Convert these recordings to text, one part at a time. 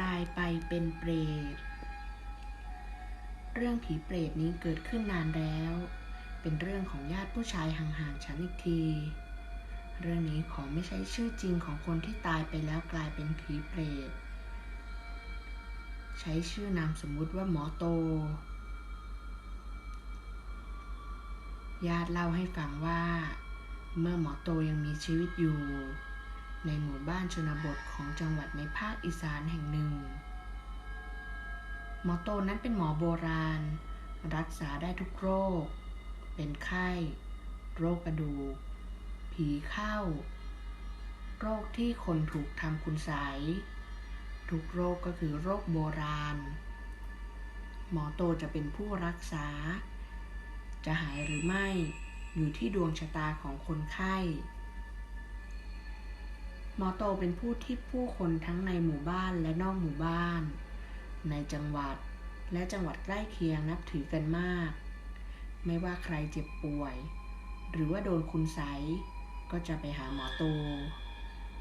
ตายไปเป็นเปรต เรื่องผีเปรตนี้เกิดขึ้นนานแล้ว เป็นเรื่องของญาติผู้ชายห่างๆฉันอีกที เรื่องนี้ขอไม่ใช่ชื่อจริงของคนที่ตายไปแล้วกลายเป็นผีเปรต ใช้ชื่อนามสมมุติว่าหมอโต ญาติเล่าให้ฟังว่า เมื่อหมอโตยังมีชีวิตอยู่ ในหมู่บ้านชนบทของจังหวัดในภาคอีสานแห่งหนึ่ง หมอโตนั้นเป็นหมอโบราณ รักษาได้ทุกโรค เป็นไข้ โรคกระดูก ผีเข้า โรคที่คนถูกทำคุณไสยทุกโรคก็คือโรคโบราณ หมอโตจะเป็นผู้รักษา จะหายหรือไม่อยู่ที่ดวงชะตาของคนไข้ หมอโตเป็นผู้ที่ผู้คนทั้งในหมู่บ้านและนอกหมู่บ้าน ในจังหวัดและจังหวัดใกล้เคียงนับถือกันมาก ไม่ว่าใครเจ็บป่วย หรือว่าโดนคุณไสก็จะไปหาหมอโต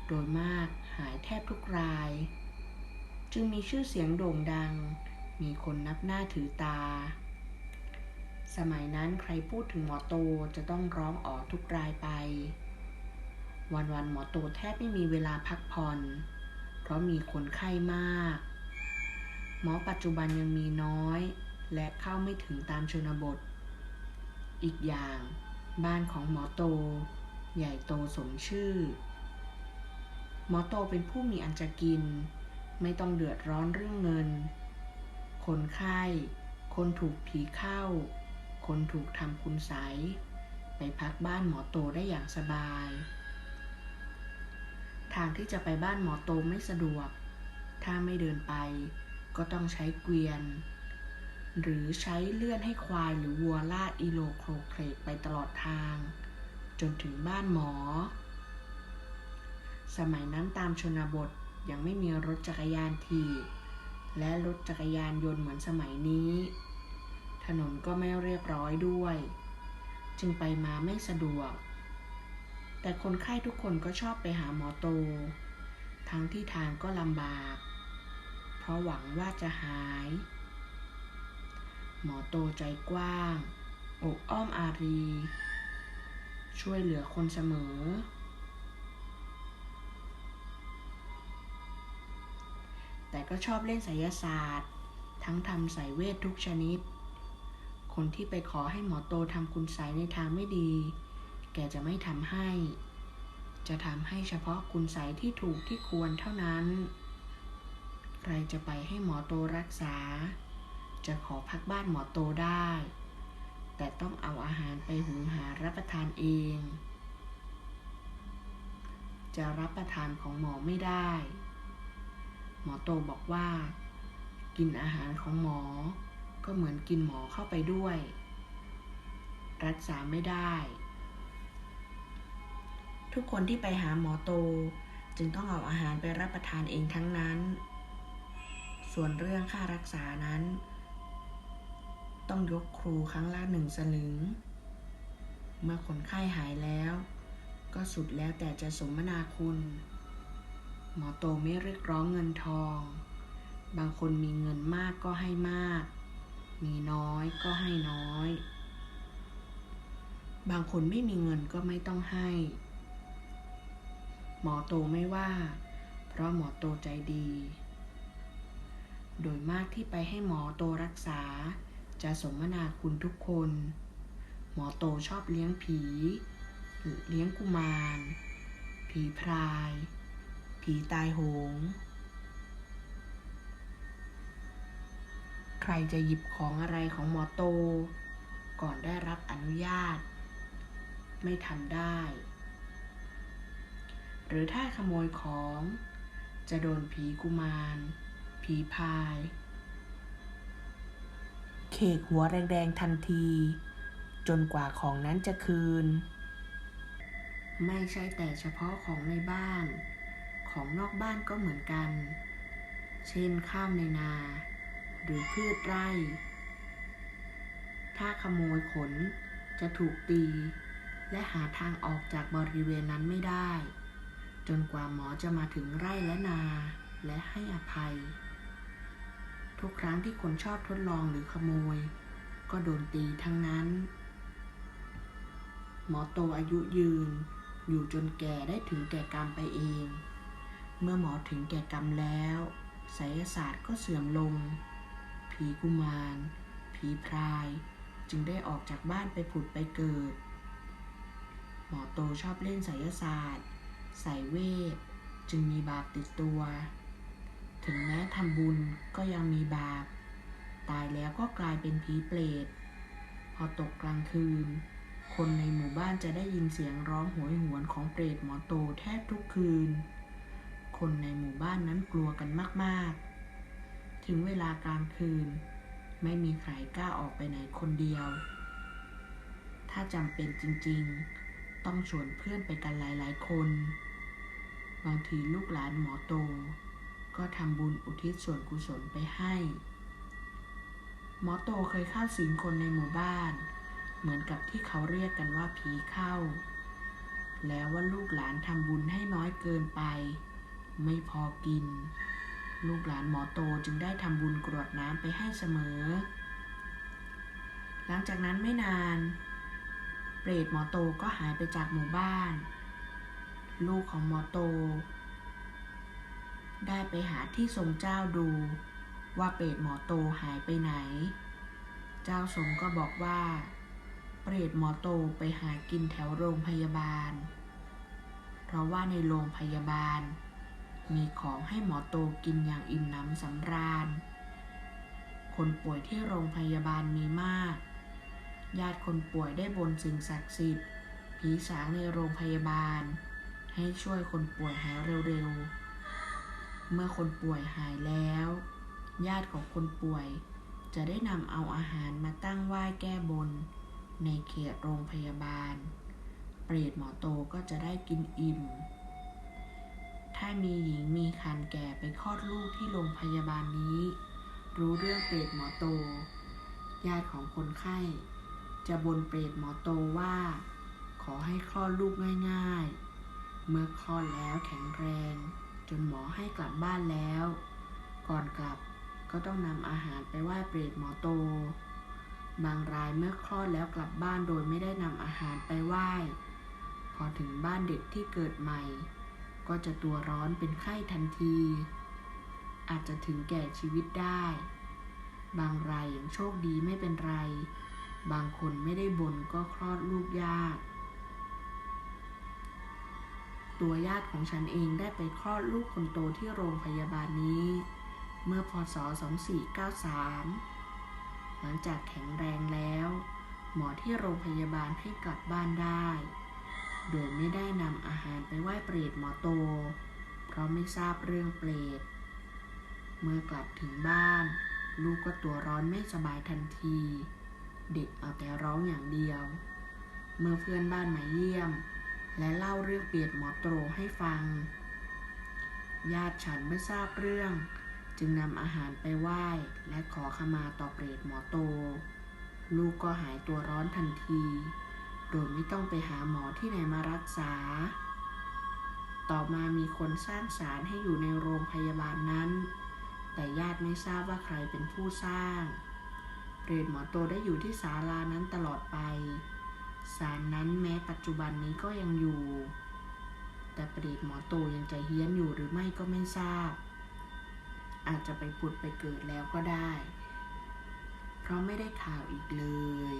โดยมากหายแทบทุกราย จึงมีชื่อเสียงโด่งดัง มีคนนับหน้าถือตา สมัยนั้นใครพูดถึงหมอโตจะต้องร้องอ๋อทุกรายไป วันๆหมอโตแทบไม่มีเวลาพักผ่อน เพราะมีคนไข้มาก หมอปัจจุบันยังมีน้อย และเข้าไม่ถึงตามชนบท อีกอย่าง บ้านของหมอโต ใหญ่โตสมชื่อ หมอโตเป็นผู้มีอันจะกิน ไม่ต้องเดือดร้อนเรื่องเงิน คนไข้ คนถูกผีเข้า คนถูกทำคุณไสไปพักบ้านหมอโตได้อย่างสบาย ทางที่จะไปบ้านหมอโตไม่สะดวก ถ้าไม่เดินไป ก็ต้องใช้เกวียน หรือใช้เลื่อนให้ควายหรือวัวลากอีโลโครเคลกไปตลอดทาง จนถึงบ้านหมอ สมัยนั้นตามชนบทยังไม่มีรถจักรยานถีบและรถจักรยานยนต์เหมือนสมัยนี้ ถนนก็ไม่เรียบร้อยด้วย จึงไปมาไม่สะดวก แต่คนไข้ทุกคนก็ชอบไปหาหมอโต ทั้งที่ทางก็ลำบาก เพราะหวังว่าจะหาย หมอโตใจกว้างอกอ้อมอารี ช่วยเหลือคนเสมอ แต่ก็ชอบเล่นไสยศาสตร์ ทั้งทำสายเวททุกชนิด คนที่ไปขอให้หมอโตทำคุณไสยในทางไม่ดี แกจะไม่ทำให้ จะทำให้เฉพาะคุณไสที่ถูกที่ควรเท่านั้น ใครจะไปให้หมอโตรักษา จะขอพักบ้านหมอโตได้ แต่ต้องเอาอาหารไปหุงหารับประทานเอง จะรับประทานของหมอไม่ได้ หมอโตบอกว่า กินอาหารของหมอ ก็เหมือนกินหมอเข้าไปด้วย รักษาไม่ได้ ทุกคนที่ไปหาหมอโต จึงต้องเอาอาหารไปรับประทานเองทั้งนั้น ส่วนเรื่องค่ารักษานั้น ต้องยกครูครั้งละหนึ่งสลึง เมื่อคนไข้หายแล้ว ก็สุดแล้วแต่จะสมนาคุณ หมอโตไม่เรียกร้องเงินทอง บางคนมีเงินมากก็ให้มาก มีน้อยก็ให้น้อย บางคนไม่มีเงินก็ไม่ต้องให้ หมอโตไม่ว่า เพราะหมอโตใจดี โดยมากที่ไปให้หมอโตรักษา จะสมนาคุณทุกคน หมอโตชอบเลี้ยงผี เลี้ยงกุมาร ผีพราย ผีตายโหง ใครจะหยิบของอะไรของหมอโต ก่อนได้รับอนุญาต ไม่ทำได้ หรือถ้าขโมยของ จะโดนผีกุมาร ผีพาย เขกหัวแดงๆทันที จนกว่าของนั้นจะคืน ไม่ใช่แต่เฉพาะของในบ้าน ของนอกบ้านก็เหมือนกัน เช่นข้าวในนา หรือพืชไร่ ถ้าขโมยขนจะถูกตีและหาทางออกจากบริเวณนั้นไม่ได้ จนกว่าหมอจะมาถึงไร่และนาและให้อภัย ทุกครั้งที่คนชอบทดลองหรือขโมย ก็โดนตีทั้งนั้น หมอโตอายุยืน อยู่จนแก่ได้ถึงแก่กรรมไปเอง เมื่อหมอถึงแก่กรรมแล้วไสยศาสตร์ก็เสื่อมลง ผีกุมาร ผีพราย จึงได้ออกจากบ้านไปผุดไปเกิด หมอโตชอบเล่นไสยศาสตร์ ใส่เวทจึงมีบาปติดตัว ถึงแม้ทำบุญก็ยังมีบาป ตายแล้วก็กลายเป็นผีเปรต พอตกกลางคืน คนในหมู่บ้านจะได้ยินเสียงร้องโหยหวนของเปรตหมอโตแทบทุกคืน คนในหมู่บ้านนั้นกลัวกันมาก ๆ ถึงเวลากลางคืน ไม่มีใครกล้าออกไปไหนคนเดียว ถ้าจำเป็นจริง ๆ ต้องชวนเพื่อนไปกันหลาย ๆ คน บางทีลูกหลานหมอโต ก็ทำบุญอุทิศส่วนกุศลไปให้ หมอโตเคยเข้าสิงคนในหมู่บ้าน เหมือนกับที่เขาเรียกกันว่าผีเข้า แล้วว่าลูกหลานทำบุญให้น้อยเกินไป ไม่พอกิน ลูกหลานหมอโตจึงได้ทำบุญกรวดน้ำไปให้เสมอ หลังจากนั้นไม่นาน เปรตหมอโตก็หายไปจากหมู่บ้าน ลูกของหมอโต ได้ไปหาที่ทรงเจ้าดู ว่าเปรตหมอโตหายไปไหน เจ้าทรงก็บอกว่า เปรตหมอโตไปหากินแถวโรงพยาบาล เพราะว่าในโรงพยาบาล มีของให้หมอโตกินอย่างอิ่มหนำสำราญ คนป่วยที่โรงพยาบาลมีมาก ญาติคนป่วยได้บนสิ่งศักดิ์สิทธิ์ผีสางในโรงพยาบาล ให้ช่วยคนป่วยหายเร็วๆ เมื่อคนป่วยหายแล้ว ญาติของคนป่วย จะได้นำเอาอาหารมาตั้งไหว้แก้บน ในเขตโรงพยาบาล เปรตหมอโตก็จะได้กินอิ่ม ถ้ามีหญิงมีคันแก่ไปคลอดลูกที่โรงพยาบาลนี้ รู้เรื่องเปรตหมอโต ญาติของคนไข้ จะบนเปรตหมอโตว่า ขอให้คลอดลูกง่ายๆ เมื่อคลอดแล้วแข็งแรง จนหมอให้กลับบ้านแล้ว ก่อนกลับก็ต้องนำอาหารไปไหว้เปรตหมอโต บางรายเมื่อคลอดแล้วกลับบ้านโดยไม่ได้นำอาหารไปไหว้ พอถึงบ้านเด็กที่เกิดใหม่ ก็จะตัวร้อนเป็นไข้ทันที อาจจะถึงแก่ชีวิตได้ บางรายยังโชคดีไม่เป็นไร บางคนไม่ได้บนก็คลอดลูกยาก ตัวญาติของฉันเองได้ไปคลอดลูกคนโตที่โรงพยาบาลนี้ เมื่อพศ 2493 หลังจากแข็งแรงแล้ว หมอที่โรงพยาบาลให้กลับบ้านได้ โดยไม่ได้นำอาหารไปไหว้เปรตหมอโต เพราะไม่ทราบเรื่องเปรต เมื่อกลับถึงบ้าน ลูกก็ตัวร้อนไม่สบายทันที เด็กเอาแต่ร้องอย่างเดียว เมื่อเพื่อนบ้านมาเยี่ยม และเล่าเรื่องเปรตหมอโตรให้ฟัง ญาติฉันไม่ทราบเรื่อง จึงนำอาหารไปไหว้และขอขมาต่อเปรตหมอโต ลูกก็หายตัวร้อนทันที โดยไม่ต้องไปหาหมอที่ไหนมารักษา ต่อมามีคนสร้างศาลให้อยู่ในโรงพยาบาลนั้น แต่ญาติไม่ทราบว่าใครเป็นผู้สร้าง เปรตหมอโตได้อยู่ที่ศาลานั้นตลอดไป ศาลนั้นแม้ปัจจุบันนี้ก็ยังอยู่ แต่เปรตหมอโตยังจะเฮี้ยนอยู่หรือไม่ก็ไม่ทราบ อาจจะไปผุดไปเกิดแล้วก็ได้ เพราะไม่ได้ข่าวอีกเลย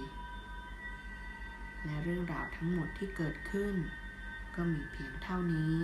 และเรื่องราวทั้งหมดที่เกิดขึ้น ก็มีเพียงเท่านี้